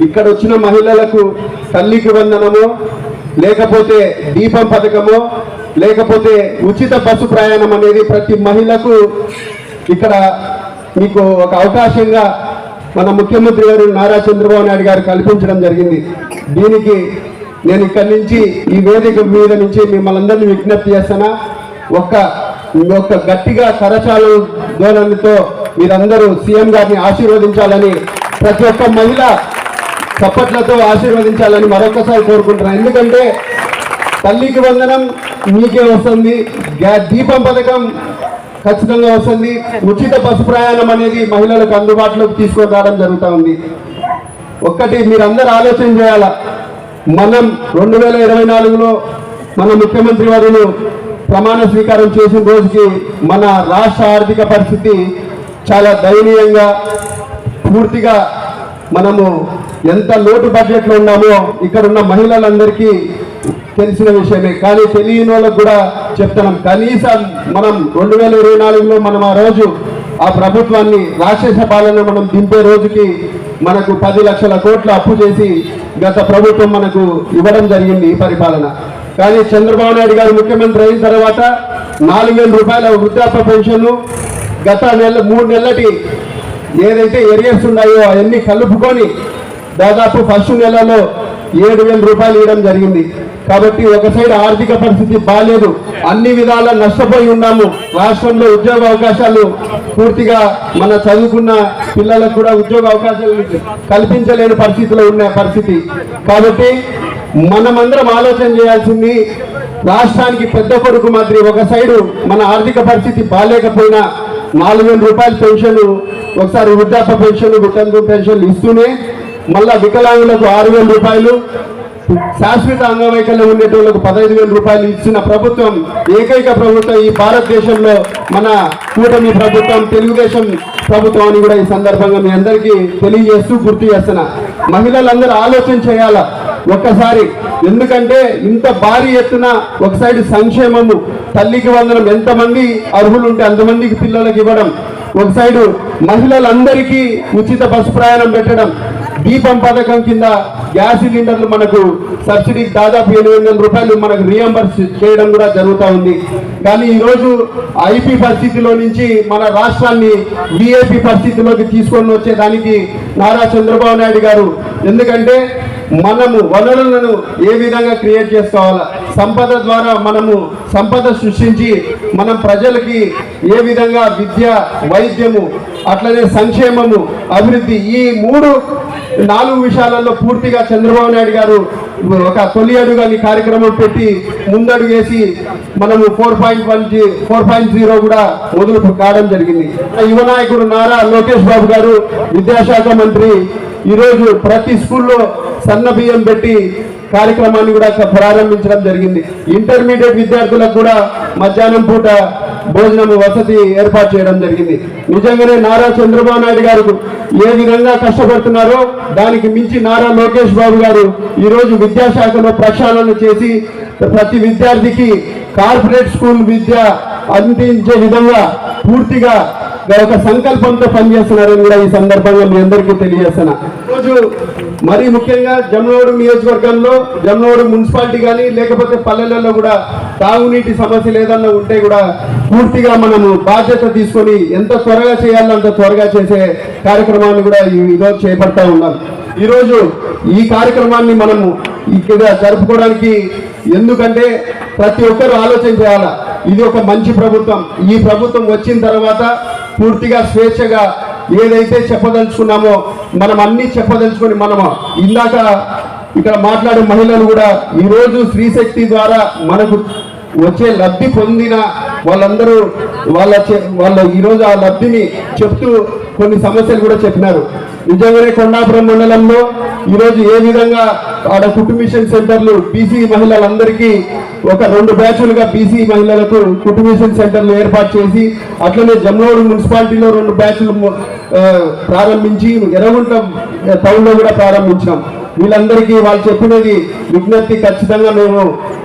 ఇక్కడ వచ్చిన మహిళలకు తల్లికి వందనము లేకపోతే దీపం పథకము లేకపోతే ఉచిత బస్సు ప్రయాణం అనేది ప్రతి మహిళకు ఇక్కడ మీకు ఒక అవకాశంగా మన ముఖ్యమంత్రి గారు నారా చంద్రబాబు నాయుడు గారు కల్పించడం జరిగింది. దీనికి నేను ఇక్కడి నుంచి ఈ వేదిక మీద నుంచి మిమ్మల్ని అందరినీ విజ్ఞప్తి చేస్తానా ఒక్క ఒక్క గట్టిగా కరచాలు ధోరణితో మీరందరూ సీఎం గారిని ఆశీర్వదించాలని ప్రతి ఒక్క మహిళ చప్పట్లతో ఆశీర్వదించాలని మరొకసారి కోరుకుంటున్నాను ఎందుకంటే తల్లికి వందనం మీకే వస్తుంది. గ్యా- దీపం పథకం ఖచ్చితంగా వస్తుంది. ఉచిత బస్సు ప్రయాణం అనేది మహిళలకు అందుబాటులోకి తీసుకొని రావడం జరుగుతూ ఉంది. ఒక్కటి మీరందరూ ఆలోచన చేయాల? మనం రెండు వేల ఇరవై నాలుగులో మన ముఖ్యమంత్రి వారు ప్రమాణ స్వీకారం చేసిన రోజుకి మన రాష్ట్ర ఆర్థిక పరిస్థితి చాలా దయనీయంగా పూర్తిగా మనము ఎంత లోటు బడ్జెట్లో ఉన్నామో ఇక్కడ ఉన్న మహిళలందరికీ తెలిసిన విషయమే. కానీ తెలియని వాళ్ళకు కూడా చెప్తున్నాం. కనీసం మనం రెండు వేల ఇరవై నాలుగులో మనం ఆ రోజు ఆ ప్రభుత్వాన్ని రాక్షస పాలన మనం దింపే రోజుకి మనకు పది లక్షల కోట్ల అప్పు చేసి గత ప్రభుత్వం మనకు ఇవ్వడం జరిగింది ఈ పరిపాలన. కానీ చంద్రబాబు నాయుడు గారు ముఖ్యమంత్రి అయిన తర్వాత నాలుగు వేల రూపాయల వృద్ధాప్య పెన్షన్ గత నెల మూడు నెలటి ఏదైతే ఏరియాస్ ఉన్నాయో అవన్నీ కలుపుకొని దాదాపు ఫస్ట్ నెలలో ఏడు వేల రూపాయలు ఇవ్వడం జరిగింది. కాబట్టి ఒక సైడ్ ఆర్థిక పరిస్థితి బాగాలేదు అన్ని విధాల నష్టపోయి ఉన్నాము. రాష్ట్రంలో ఉద్యోగ అవకాశాలు పూర్తిగా మన చదువుకున్న పిల్లలకు కూడా ఉద్యోగ అవకాశాలు కల్పించలేని పరిస్థితిలో ఉన్న పరిస్థితి. కాబట్టి మనమందరం ఆలోచన చేయాల్సింది రాష్ట్రానికి పెద్ద కొడుకు మాదిరి ఒక సైడు మన ఆర్థిక పరిస్థితి బాగాలేకపోయినా నాలుగు వేల రూపాయల పెన్షన్ ఒకసారి వృద్ధాప్య పెన్షన్ వితంతు పెన్షన్ ఇస్తూనే మళ్ళా వికలాంగులకు ఆరు వేల రూపాయలు శాశ్వత అంగవైకల్యం ఉండేటోళ్ళకు పదహైదు వేల రూపాయలు ఇచ్చిన ప్రభుత్వం ఏకైక ప్రభుత్వం ఈ భారతదేశంలో మన కూటమి ప్రభుత్వం తెలుగుదేశం ప్రభుత్వం అని కూడా ఈ సందర్భంగా మీ అందరికీ తెలియజేస్తూ గుర్తు చేస్తున్నా. మహిళలందరూ ఆలోచన చేయాలా? ఒక్కసారి ఎందుకంటే ఇంత భారీ ఎత్తున ఒక సైడ్ సంక్షేమము తల్లికి వందనం ఎంతమంది అర్హులు ఉంటే అంతమందికి పిల్లలకు ఇవ్వడం ఒక సైడు మహిళలందరికీ ఉచిత బస్సు ప్రయాణం పెట్టడం దీపం పథకం కింద గ్యాస్ సిలిండర్లు మనకు సబ్సిడీ దాదాపు ఎనిమిది వందల రూపాయలు మనకు రియంబర్స్ చేయడం కూడా జరుగుతూ ఉంది. కానీ ఈరోజు ఐపీ పరిస్థితిలో నుంచి మన రాష్ట్రాన్ని విఐపి పరిస్థితిలోకి తీసుకొని వచ్చేదానికి నారా చంద్రబాబు నాయుడు గారు. ఎందుకంటే మనము వనరులను ఏ విధంగా క్రియేట్ చేసుకోవాలా? సంపద ద్వారా మనము సంపద సృష్టించి మనం ప్రజలకి ఏ విధంగా విద్య వైద్యము అట్లనే సంక్షేమము అభివృద్ధి ఈ మూడు నాలుగు విషయాలలో పూర్తిగా చంద్రబాబు నాయుడు గారు ఒక తొలి అడుగు అని కార్యక్రమం పెట్టి ముందడుగు వేసి మనము four point one four point zero కూడా మొదలు కావడం జరిగింది. యువ నాయకుడు నారా లోకేష్ బాబు గారు విద్యాశాఖ మంత్రి ఈరోజు ప్రతి స్కూల్లో సన్న బియ్యం పెట్టి కార్యక్రమాన్ని కూడా ప్రారంభించడం జరిగింది. ఇంటర్మీడియట్ విద్యార్థులకు కూడా మధ్యాహ్నం పూట భోజనం వసతి ఏర్పాటు చేయడం జరిగింది. నిజంగానే నారా చంద్రబాబు నాయుడు గారు ఏ విధంగా కష్టపడుతున్నారో దానికి మించి నారా లోకేష్ బాబు గారు ఈరోజు విద్యాశాఖలో ప్రక్షాళన చేసి ప్రతి విద్యార్థికి కార్పొరేట్ స్కూల్ విద్య అందించే విధంగా పూర్తిగా ఒక సంకల్పంతో పనిచేస్తున్నారని కూడా ఈ సందర్భంగా మీ అందరికీ తెలియజేస్తున్నా. రోజు మరీ ముఖ్యంగా జమ్నోడు నియోజకవర్గంలో జమ్నోడు మున్సిపాలిటీ కానీ లేకపోతే పల్లెలలో కూడా తాగునీటి సమస్యలు ఏదన్నా ఉంటే కూడా పూర్తిగా మనము బాధ్యత తీసుకొని ఎంత త్వరగా చేయాలో అంత త్వరగా చేసే కార్యక్రమాన్ని కూడా ఈ- ఈరోజు చేపడతా ఉన్నాం. ఈరోజు ఈ కార్యక్రమాన్ని మనము ఇక్కడ జరుపుకోవడానికి ఎందుకంటే ప్రతి ఒక్కరూ ఆలోచన చేయాలా? ఇది ఒక మంచి ప్రభుత్వం. ఈ ప్రభుత్వం వచ్చిన తర్వాత పూర్తిగా స్వేచ్ఛగా ఏదైతే చెప్పదలుచుకున్నామో మనం అన్ని చెప్పదలుచుకొని మనము ఇందాక ఇక్కడ మాట్లాడే మహిళలు కూడా ఈరోజు స్త్రీశక్తి ద్వారా మనకు వచ్చే లబ్ధి పొందిన వాళ్ళందరూ వాళ్ళ చే- వాళ్ళ ఈరోజు ఆ లబ్ధిని చెప్తూ కొన్ని సమస్యలు కూడా చెప్పినారు. నిజంగానే కొండాపురం మండలంలో ఈరోజు ఏ విధంగా ఆడ కుటుంబిషన్ సెంటర్లు బీసీ మహిళలందరికీ ఒక రెండు బ్యాచ్లుగా బీసీ మహిళలకు కుటుంబిషన్ సెంటర్లు ఏర్పాటు చేసి అట్లనే జమ్లోడు మున్సిపాలిటీలో రెండు బ్యాచ్లు ప్రారంభించి ఎర్రగుంట టౌన్లో కూడా ప్రారంభించాం. వీళ్ళందరికీ వాళ్ళు చెప్పినది విజ్ఞప్తి ఖచ్చితంగా మేము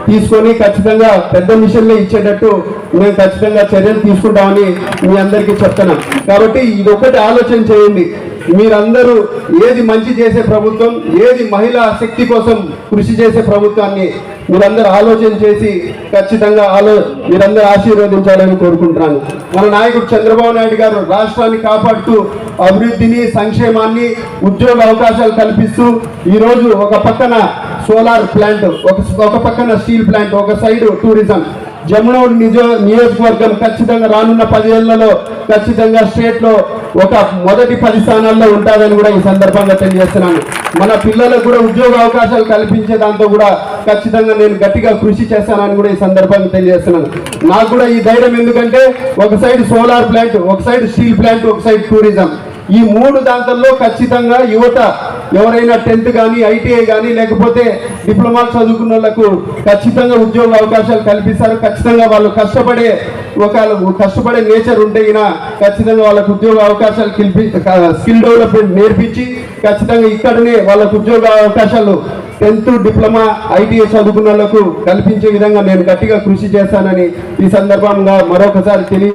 తీసుకొని ఖచ్చితంగా పెద్ద మిషన్లే ఇచ్చేటట్టు మేము ఖచ్చితంగా చర్యలు తీసుకుంటామని మీ అందరికీ చెప్తున్నాం. కాబట్టి ఇదొకటి ఆలోచన చేయండి. మీరందరూ ఏది మంచి చేసే ప్రభుత్వం ఏది మహిళా శక్తి కోసం కృషి చేసే ప్రభుత్వాన్ని మీరందరూ ఆలోచన చేసి ఖచ్చితంగా ఆలో మీరందరూ ఆశీర్వదించాలని కోరుకుంటున్నాను. మన నాయకుడు చంద్రబాబు నాయుడు గారు రాష్ట్రాన్ని కాపాడుతూ అభివృద్ధిని సంక్షేమాన్ని ఉద్యోగ అవకాశాలు కల్పిస్తూ ఈరోజు ఒక పక్కన సోలార్ ప్లాంట్ ఒక ఒక పక్కన స్టీల్ ప్లాంట్ ఒక సైడ్ టూరిజం. జమునూరు నిజ నియోజకవర్గం ఖచ్చితంగా రానున్న పదేళ్ళలో ఖచ్చితంగా స్టేట్లో ఒక మొదటి పది స్థానాల్లో ఉంటుందని కూడా ఈ సందర్భంగా తెలియజేస్తున్నాను. మన పిల్లలకు కూడా ఉద్యోగ అవకాశాలు కల్పించే దాంతో కూడా ఖచ్చితంగా నేను గట్టిగా కృషి చేస్తానని కూడా ఈ సందర్భంగా తెలియజేస్తున్నాను. నాకు కూడా ఈ ధైర్యం ఎందుకంటే ఒక సైడ్ సోలార్ ప్లాంట్ ఒక సైడ్ స్టీల్ ప్లాంట్ ఒక సైడ్ టూరిజం. ఈ మూడు దాంట్లో ఖచ్చితంగా యువత ఎవరైనా టెన్త్ కానీ ఐటీఐ కానీ లేకపోతే డిప్లొమా చదువుకున్న వాళ్ళకు ఖచ్చితంగా ఉద్యోగ అవకాశాలు కల్పిస్తారు. ఖచ్చితంగా వాళ్ళు కష్టపడే ఒక కష్టపడే నేచర్ ఉంటే ఈయన ఖచ్చితంగా వాళ్ళకు ఉద్యోగ అవకాశాలు కల్పి స్కిల్ డెవలప్మెంట్ నేర్పించి ఖచ్చితంగా ఇక్కడనే వాళ్ళకు ఉద్యోగ అవకాశాలు టెన్త్ డిప్లొమా ఐటీఐ చదువుకున్న వాళ్ళకు కల్పించే విధంగా నేను గట్టిగా కృషి చేస్తానని ఈ సందర్భంగా మరొకసారి తెలియ